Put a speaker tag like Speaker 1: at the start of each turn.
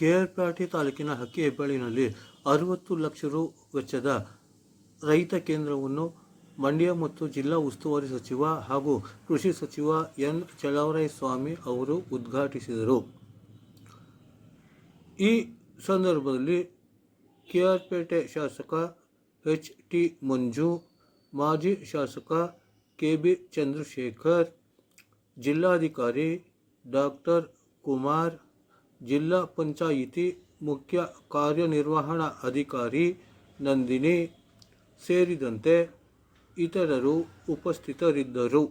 Speaker 1: ಕೆಆರ್ಪೇಟೆ ತಾಲೂಕಿನ ಹಕ್ಕಿ ಹೆಬ್ಬಾಳಿನಲ್ಲಿ ಅರವತ್ತು ಲಕ್ಷ ರು ವೆಚ್ಚದ ರೈತ ಕೇಂದ್ರವನ್ನು ಮಂಡ್ಯ ಮತ್ತು ಜಿಲ್ಲಾ ಉಸ್ತುವಾರಿ ಸಚಿವ ಹಾಗೂ ಕೃಷಿ ಸಚಿವ ಎನ್ ಚಲವರಾಯಸ್ವಾಮಿ ಅವರು ಉದ್ಘಾಟಿಸಿದರು. ಈ ಸಂದರ್ಭದಲ್ಲಿ ಕೆಆರ್ಪೇಟೆ ಶಾಸಕ ಎಚ್ ಟಿ ಮಂಜು, ಮಾಜಿ ಶಾಸಕ ಕೆ ಬಿ ಚಂದ್ರಶೇಖರ್, ಜಿಲ್ಲಾಧಿಕಾರಿ ಡಾಕ್ಟರ್ ಕುಮಾರ್ ಜಿಲ್ಲಾ ಪಂಚಾಯಿತಿ ಮುಖ್ಯ ಕಾರ್ಯನಿರ್ವಹಣಾ ಅಧಿಕಾರಿ ನಂದಿನಿ ಸೇರಿದಂತೆ ಇತರರು ಉಪಸ್ಥಿತರಿದ್ದರು.